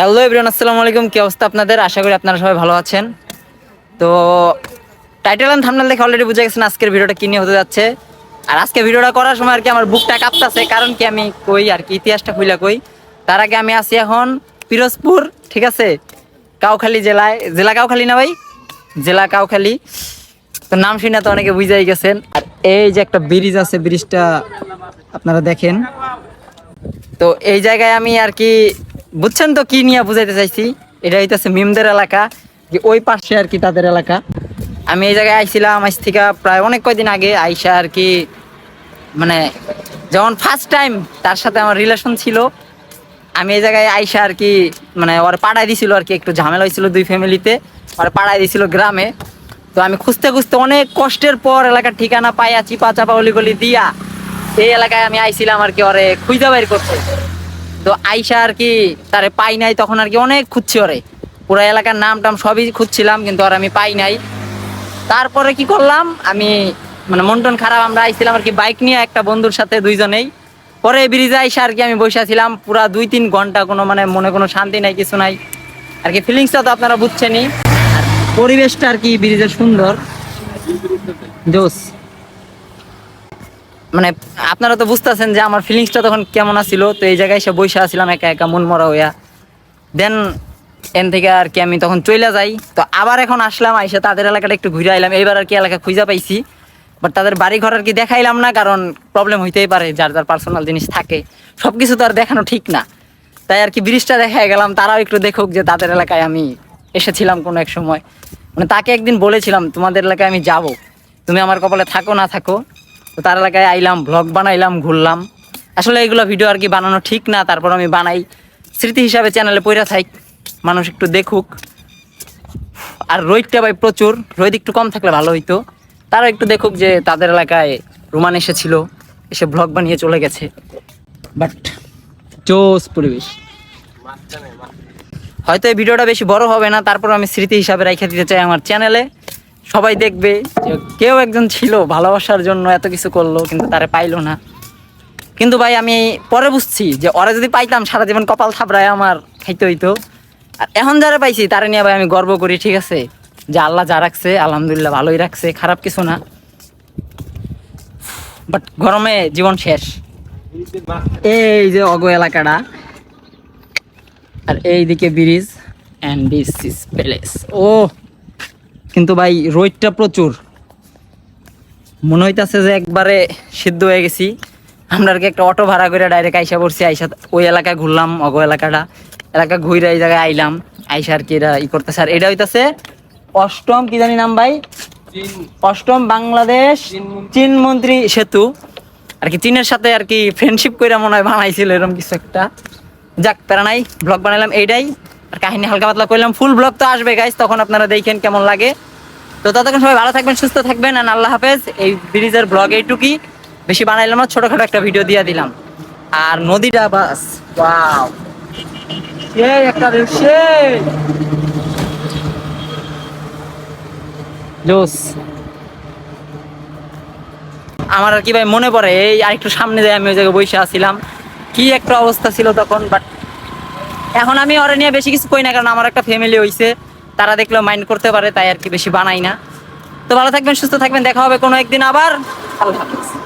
Hello everyone আসসালামু আলাইকুম। কি অবস্থা আপনাদের? আশা করি আপনারা সবাই ভালো আছেন। তো টাইটেল অ্যান্ড থাম্বনেল দেখে অলরেডি বুঝে গেছেন আজকের ভিডিওটা কি নিয়ে হতে যাচ্ছে। আর আজকে ভিডিওটা করার সময় আর কি আমার বুকটা কাঁপতাছে, কারণ কি আমি কই আর কি, ইতিহাসটা খুইলা কই। তার আগে আমি আছি এখন পিরোজপুর, ঠিক আছে? কাউখালী জেলায়, জেলা কাউখালী না ভাই? জেলা কাউখালী। তো নাম শুনে তো অনেকে বুঝাই গেছেন। আর এই যে একটা ব্রিজ আছে, ব্রিজটা আপনারা দেখেন। তো এই জায়গায় আমি আর কি বুঝছেন তো কি নিয়ে বুঝাইতে চাইছি? এটা হইতেছে মিমদের এলাকা, যে ওই পাশে আর কি তাদের এলাকা। আমি এই জায়গায় আইছিলাম আজ থেকে প্রায় অনেক কয়দিন আগে আইসা আর কি মানে যখন ফার্স্ট টাইম তার সাথে আমার রিলেশন ছিল, আমি এই জায়গায় আইসা আর কি মানে ওর পাড়ায় দিছিল আর কি, একটু ঝামেলা হয়েছিল দুই ফ্যামিলিতে ওর পাড়ায় দিছিল গ্রামে। তো আমি খুঁজতে খুঁজতে অনেক কষ্টের পর এলাকার ঠিকানা পাইয়া চিপা চাপা অলি গলি দিয়া এই এলাকায় আমি আইছিলাম আর কি, ওরে খুঁজা বাইর করতে। তো আইসা আর কি তারে পাই নাই, তখন আর কি অনেক খুঁজছি ওরে। পুরো এলাকার নাম টাম সবই খুঁজছিলাম, কিন্তু আর আমি পাই নাই। তারপরে কি করলাম, আমি মানে মন টন খারাপ, আমরা আইছিলাম আর কি বাইক নিয়ে একটা বন্ধুর সাথে দুইজনেই। পরে ব্রিজে আইসা আর কি আমি বসে ছিলাম পুরা দুই তিন ঘণ্টা কোনো মানে মনে কোনো শান্তি নাই, কিছু নাই। আর কি ফিলিংসটা তো আপনারা বুঝছেনই। আর পরিবেশটা আর কি ব্রিজের সুন্দর। জোস। মানে আপনারা তো বুঝতেছেন যে আমার ফিলিংসটা তখন কেমন আছিল, তো এই জায়গায় এসে বসে আছিলাম একা একা মন মরা হইয়া। দেন এন থেকে আর কি আমি তখন চলে যাই। তো আবার এখন আসলাম, আইসে তাদের এলাকাটা একটু ঘুরে আইলাম। এইবার আর কি এলাকা খুঁজে পাইছি। বাট তাদের বাড়ি ঘর আর কি দেখাইলাম না, কারণ প্রবলেম হইতেই পারে, যার যার পার্সোনাল জিনিস থাকে। সব কিছু তো আর দেখানো ঠিক না। তাই আর কি ব্রিজটা দেখাই গেলাম, তারাও একটু দেখুক যে তাদের এলাকায় আমি এসেছিলাম কোনো এক সময়। মানে তাকে একদিন বলেছিলাম, তোমাদের এলাকায় আমি যাব। তুমি আমার কপালে থাকো, না থাকো। তো তার এলাকায় আইলাম ব্লগ বানাইলাম, ঘুরলাম। আসলে এগুলো ভিডিও আর কি বানানো ঠিক না, তারপর আমি বানাই। স্মৃতি হিসাবে চ্যানেলে পইরা থাক, মানুষ একটু দেখুক। আর রোহিতটা ভাই প্রচুর, রোহিত একটু কম থাকলে ভালো হইতো। তারা একটু দেখুক যে তাদের এলাকায় রোমান এসেছিল, এসে ব্লগ বানিয়ে চলে গেছে। বাট জোস পরিবেশ। হয়তো এই ভিডিওটা বেশি বড় হবে না, তারপর আমি স্মৃতি হিসাবে রেখে দিতে চাই আমার চ্যানেলে সবাই দেখবে কেউ একজন ছিল, ভালোবাসার জন্য এত কিছু করল, কিন্তু তারে পাইলো না। কিন্তু ভাই, আমি পরে বুঝছি যে ওরা যদি পাইতাম, সারা জীবন কপাল থাপড়ায় আমার খাইতে হইতো। আর এখন যারা পাইছি, তারা নিয়ে ভাই আমি গর্ব করি, ঠিক আছে? যে আল্লাহ যা রাখছে, আলহামদুলিল্লাহ ভালোই রাখছে, খারাপ কিছু না। বাট গরমে জীবন শেষ। এই যে অগ এলাকাটা। আর এইদিকে bridge and this is palace ও কিন্তু ভাই, রোদটা প্রচুর। মনে হইতাছে যে একবারে সিদ্ধ হয়ে গেছি। আমরা আর কি একটা অটো ভাড়া করে ডাইরেক্ট আইসা পড়ছি, আইসা ওই এলাকায় ঘুরলাম, অগ এলাকাটা। এলাকা ঘুরে এই জায়গায় আইলাম, আইসা আর কি এটা ই করতেছে। আর এটা হইতাছে অষ্টম, কি জানি নাম ভাই? অষ্টম বাংলাদেশ চীন মন্ত্রী সেতু। আর কি চীনের সাথে আর কি ফ্রেন্ডশিপ করে মনে হয় বানাইছিল এরকম কিছু একটা। যাক, প্যারা নাই ব্লগ বানাইলাম, এইটাই। আর কাহিনী হালকা পাতলা করলাম। ফুল ব্লগ তো আসবে গাইজ তখন আপনারা দেখেন কেমন লাগে। তো ততক্ষণ সবাই ভালো থাকবেন, সুস্থ থাকবেন আর আল্লাহ হাফেজ। এই ব্রিজের ব্লগ এইটুকুই। বেশি বানাইলাম না, ছোটখাটো একটা ভিডিও দিয়ে দিলাম। আর নদীটা বাস ওয়াও একটা আমার আর কি ভাই মনে পড়ে, এই আরেকটু সামনে যায় আমি ওই জায়গায় বসে আছিলাম। কি একটা অবস্থা ছিল তখন বাট এখন আমি ওরা নিয়ে বেশি কিছু কই না, কারণ আমার একটা ফ্যামিলি হয়েছে তারা দেখলেও মাইন্ড করতে পারে, তাই আর কি বেশি বানাই না। তো ভালো থাকবেন, সুস্থ থাকবেন, দেখা হবে কোনো একদিন আবার। আল্লাহ হাফিজ।